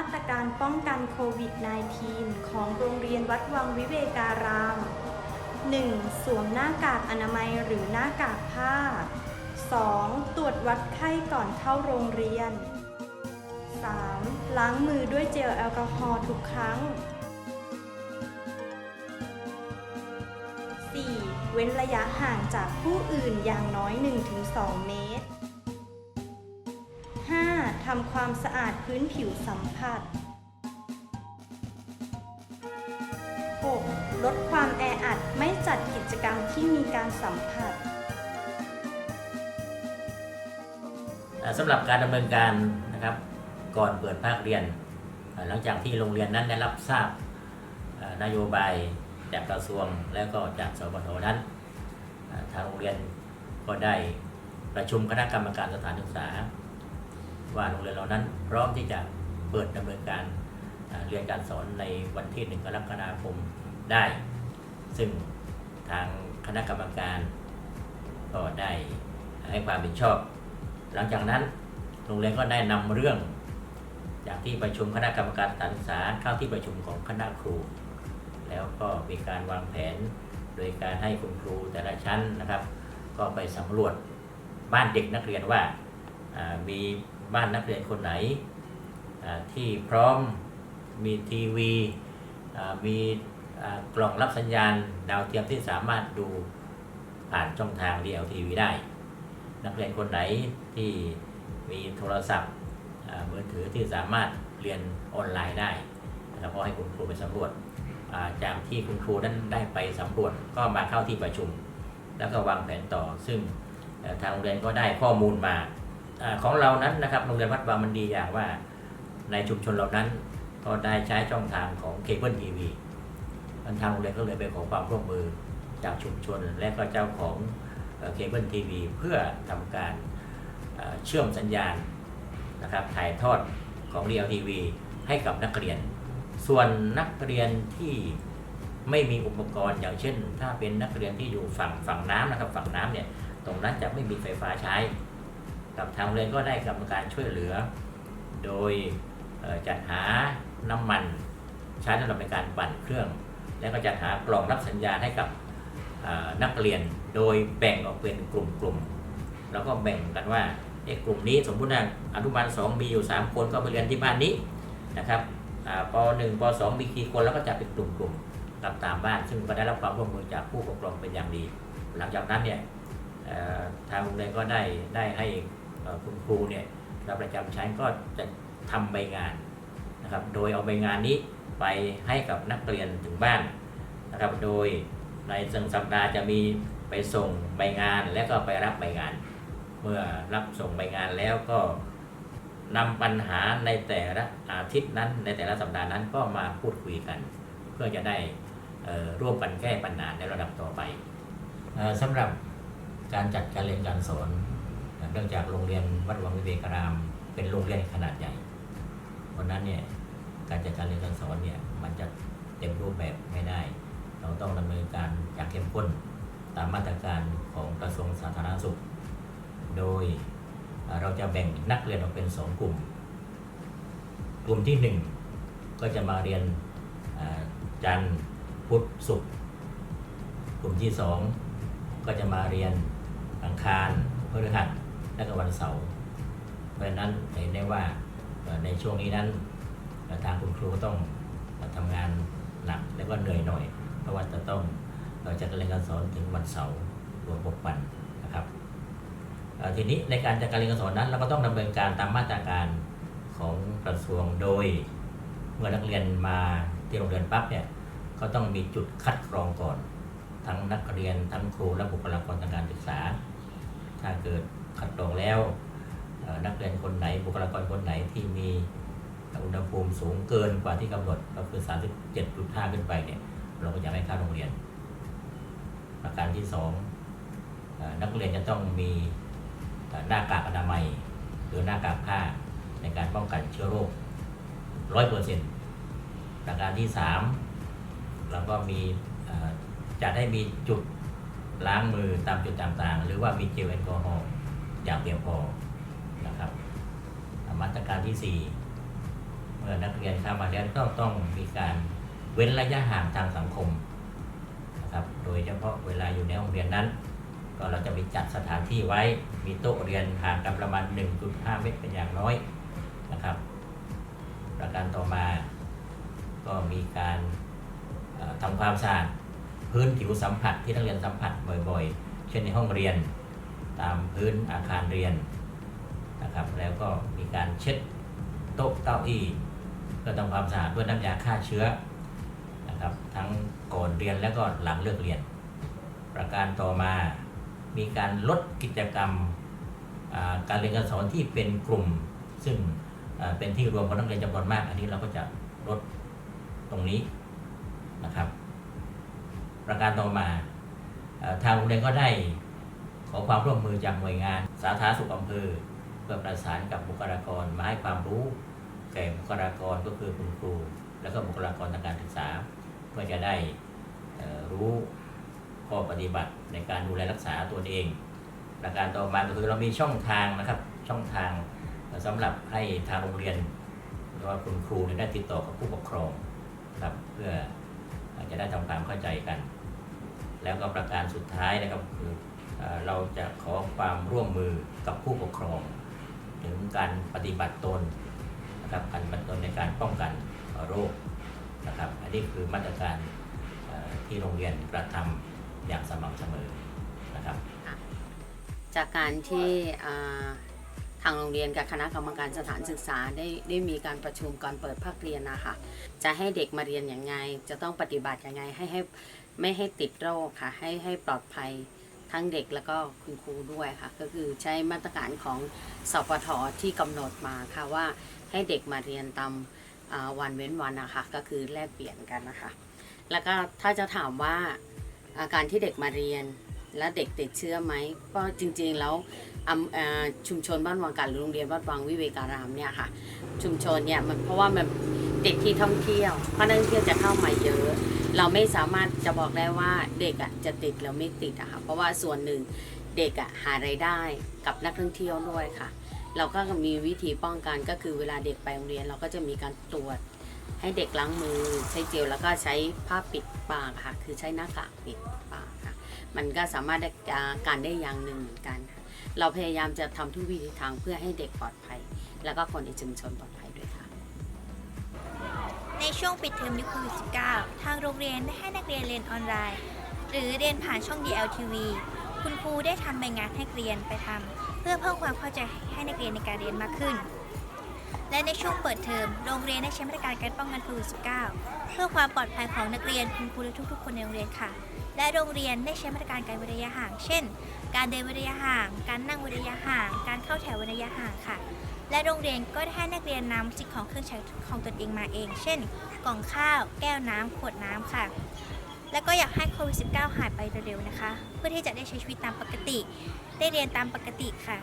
มาตรการป้องกันโควิด -19 ของโรงเรียนวัดวังวิเวการาม 1. สวมหน้ากากอนามัยหรือหน้ากากผ้า 2. ตรวจวัดไข้ก่อนเข้าโรงเรียน 3. ล้างมือด้วยเจลแอลกอฮอล์ทุกครั้ง 4. เว้นระยะห่างจากผู้อื่นอย่างน้อย 1-2 เมตรำความสะอาดพื้นผิวสัมผัส 6. ลดความแออัดไม่จัดกิจกรรมที่มีการสัมผัสสำหรับการดำเนินการนะครับก่อนเปิดภาคเรียน หลังจากที่โรงเรียนนั้นได้รับทราบนโยบายจากกระทรวงและก็จากสปทนั้น ทางโรงเรียนก็ได้ประชุมคณะกรรมการสถานศึกษา ว่าโรงเรียนเรานั้นพร้อมที่จะเปิดดำเนินการเรียนการสอนในวันที่หนึ่งกรกฎาคมได้ ซึ่งทางคณะกรรมการก็ได้ให้ความเห็นชอบ หลังจากนั้นโรงเรียนก็ได้นำเรื่อง จากที่ประชุมคณะกรรมการสถานศึกษาเข้าที่ประชุมของคณะครู แล้วก็มีการวางแผนโดยการให้คุณครูแต่ละชั้นนะครับ ก็ไปสำรวจบ้านเด็กนักเรียนว่ามี บ้านนักเรียนคนไหนที่พร้อมมีทีวีมีกล่องรับสัญญาณดาวเทียมที่สามารถดูผ่านช่องทาง DLTV ได้ นักเรียนคนไหนที่มีโทรศัพท์มือถือที่สามารถเรียนออนไลน์ได้นะครับก็ให้คุณครูไปสำรวจจากที่คุณครูนั้นได้ไปสำรวจก็มาเข้าที่ประชุม แล้วก็วางแผนต่อ ซึ่งทางโรงเรียนก็ได้ข้อมูลมา ของเรานั้นนะครับโรงเรียนวัดบางมันดีอย่างว่าในชุมชนเรานั้นก็ได้ใช้ช่องทางของเคเบิลทีวีทางโรงเรียนก็เลยไปขอความร่วมมือจากชุมชนและก็เจ้าของเคเบิลทีวีเพื่อทำการเชื่อมสัญญาณนะครับถ่ายทอดของ d ี t v ให้กับนักเรียน ส่วนนักเรียนที่ไม่มีอุปกรณ์อย่างเช่น ถ้าเป็นนักเรียนที่อยู่ฝั่งฝั่งน้ำนะครับฝั่งน้ำเนี่ยตรงนั้นจะไม่มีไฟฟ้าใช้ กับทางโรงเรียนก็ได้กรรมการช่วยเหลือ โดยจัดหาน้ำมันใช้สำหรับในการปั่นเครื่อง แล้วก็จัดหากล่องรับสัญญาณให้กับนักเรียนโดยแบ่งออกเป็นกลุ่มๆแล้วก็แบ่งกันว่าเอกกลุ่มนี้สมมุติว่าอนุบาล2มีอยู่ 3 คนก็ไปเรียนที่บ้านนี้นะครับอ่าป .1 ป .2 มีกี่คนแล้วก็จัดเป็นกลุ่มๆกับตามบ้าน ซึ่งก็ได้รับความร่วมมือจากผู้ปกครองเป็นอย่างดี หลังจากนั้นเนี่ยทางโรงเรียนก็ได้ได้ให้ คุณครูเนี่ยเราประจำชั้นก็จะทำใบงานนะครับ โดยเอาใบงานนี้ไปให้กับนักเรียนถึงบ้านนะครับ โดยในซึ่งสัปดาห์จะมีไปส่งใบงานและก็ไปรับใบงาน เมื่อรับส่งใบงานแล้วก็นำปัญหาในแต่ละอาทิตย์นั้นในแต่ละสัปดาห์นั้นก็มาพูดคุยกัน เพื่อจะได้ร่วมกันแก้ปัญหาในระดับต่อไปออสำหรับการจัดการเรียนการสอน เนื่องจากโรงเรียนวัดวังวิเวการาม เป็นโรงเรียนขนาดใหญ่เพราะนั้นเนี่ยการจัดการเรียนการสอนเนี่ยมันจะเต็มรูปแบบไม่ได้ เราต้องดำเนินการอย่างเข้มข้นตามมาตรการของกระทรวงสาธารณสุข โดยเราจะแบ่งนักเรียนออกเป็น 2 กลุ่ม กลุ่มที่ 1 ก็จะมาเรียนจันทร์พุธศุกร์กลุ่มที่ 2 ก็จะมาเรียนอังคารพฤหัส และก็วันเสาร์เพราะฉะนั้นเห็นได้ว่าในช่วงนี้นั้นทางคุณครูต้องทำงานหนักและก็เหนื่อยหน่อย เพราะว่าจะต้องเอ่อจัดการเรียนการสอนถึงวันเสาร์รวม6วันนะครับทีนี้ในการจัดการเรียนการสอนนั้น เราก็ต้องดำเนินการตามมาตรการของกระทรวงโดย เมื่อนักเรียนมาที่โรงเรียนปั๊บเนี่ยก็ต้องมีจุดคัดกรองก่อน ทั้งนักเรียนทั้งครูและบุคลากรทางการศึกษา ถ้าเกิด คัดกรองแล้ว นักเรียนคนไหนบุคลากรคนไหนที่มีอุณหภูมิสูงเกินกว่าที่กำหนดก็คือ 37.5 ขึ้นไปเนี่ยเราก็จะไม่เข้าโรงเรียน ประการที่สองนักเรียนจะต้องมีหน้ากากอนามัย หรือหน้ากากผ้าในการป้องกันเชื้อโรคร้อยเปอร์เซ็นต์ประการที่สามเราก็มีจะได้มีจุดล้างมือตามจุดต่างๆ หรือว่ามีเจลแอลกอฮอล์ อย่างเพียงพอนะครับมาตรการที่สี่เมื่อนักเรียนเข้ามาแล้วก็ต้องมีการเว้นระยะห่างทางสังคมนะครับโดยเฉพาะเวลาอยู่ในห้องเรียนนั้น ก็เราจะมีจัดสถานที่ไว้มีโต๊ะเรียนห่างกันประมาณ 1.5 เมตรเป็นอย่างน้อยนะครับ ประการต่อมาก็มีการเอ่อทำความสะอาดพื้นผิวสัมผัสที่นักเรียนสัมผัสบ่อยๆ เช่นในห้องเรียน ตามพื้นอาคารเรียนนะครับ แล้วก็มีการเช็ดโต๊ะเก้าอี้เพื่อทำความสะอาดด้วยน้ำยาฆ่าเชื้อนะครับทั้งก่อนเรียนแล้วก็หลังเลิกเรียน ประการต่อมามีการลดกิจกรรมการเรียนการสอนที่เป็นกลุ่ม ซึ่งเป็นที่รวมของนักเรียนจำนวนมาก อันนี้เราก็จะลดตรงนี้นะครับ ประการต่อมาทางโรงเรียนก็ได้ ขอความร่วมมือจากหน่วยงาน สาธารณสุขอำเภอเพื่อประสานกับบุคลากรมาให้ความรู้ แก่บุคลากรก็คือคุณครู แล้วก็บุคลากรทางการศึกษา เพื่อจะได้รู้ข้อปฏิบัติในการดูแลรักษาตัวเองประการต่อมาก็คือเรามีช่องทางนะครับช่องทางสำหรับให้ทางโรงเรียนหรือว่าคุณครูเนี่ยได้ติดต่อกับผู้ปกครองครับเพื่อจะได้ทำความเข้าใจกัน แล้วก็ประการสุดท้ายนะครับคือ เราจะขอความร่วมมือกับผู้ปกครอง ถึงการปฏิบัติตนนะครับการปฏิบัติตนในการป้องกันโรคนะครับ อันนี้คือมาตรการที่โรงเรียนกระทำอย่างสม่ำเสมอนะครับ จากการที่ทางโรงเรียนกับคณะกรรมการสถานศึกษาได้ได้มีการประชุมก่อนเปิดภาคเรียนนะคะจะให้เด็กมาเรียนอย่างไง จะต้องปฏิบัติอยังไงให้ให้ไม่ให้ติดโรคค่ะให้ให้ปลอดภัย ทั้งเด็กแล้วก็คุณครูด้วยค่ะ ก็คือใช้มาตรการของสปทที่กำหนดมาค่ะว่าให้เด็กมาเรียนตามวันเว้นวันนะคะก็คือแลกเปลี่ยนกันนะคะ แล้วก็ถ้าจะถามว่าอาการที่เด็กมาเรียนและเด็กติดเชื้อไหมก็จริงๆแล้วชุมชนบ้านวังกันหรือโรงเรียนวัดวังวิเวการามเนี่ยค่ะ ชุมชนเนี่ยมันเพราะว่ามันติดที่ท่องเที่ยวเพราะนักท่องเที่ยวจะเข้ามาเยอะ เราไม่สามารถจะบอกได้ว่าเด็กอะจะติดหรือไม่ติดอะค่ะเพราะว่าส่วนหนึ่งเด็กอะหารายได้กับนักท่องเที่ยวด้วยค่ะ เราก็มีวิธีป้องกันก็คือเวลาเด็กไปโรงเรียน เราก็จะมีการตรวจให้เด็กล้างมือ ใช้เจลแล้วก็ใช้ผ้าปิดปากค่ะ คือใช้หน้ากากปิดปากค่ะ มันก็สามารถการได้อย่างหนึ่งเหมือนกัน เราพยายามจะทำทุกวิธีทางเพื่อให้เด็กปลอดภัย แล้วก็คนในชุมชนปลอดภัย ช่วงปิดเทอมยุคโควิด -19 ทางโรงเรียนได้ให้นักเรียนเรียนออนไลน์ หรือเรียนผ่านช่อง DLTV คุณครูได้ทำใบงานให้นักเรียนไปทำเพื่อเพิ่มความเข้าใจให้นักเรียนในการเรียนมากขึ้น และในช่วงเปิดเทอมโรงเรียนได้ใช้มาตรการการป้องกันโควิด -19 เพื่อความปลอดภัยของนักเรียนคุณครูและทุกๆ คนในโรงเรียนค่ะ และโรงเรียนได้ใช้มาตรการการเว้นระยะห่าง เช่น การเดินเว้นระยะห่าง การนั่งเว้นระยะห่าง การเข้าแถวเว้นระยะห่างค่ะ และโรงเรียนก็ได้ให้นักเรียนนำสิ่งของเครื่องใช้ของตนเองมาเอง เช่น กล่องข้าว แก้วน้ำขวดน้ำค่ะ และก็อยากให้โควิด -19 หายไปเร็วๆนะคะ เพื่อที่จะได้ใช้ชีวิตตามปกติ ได้เรียนตามปกติค่ะ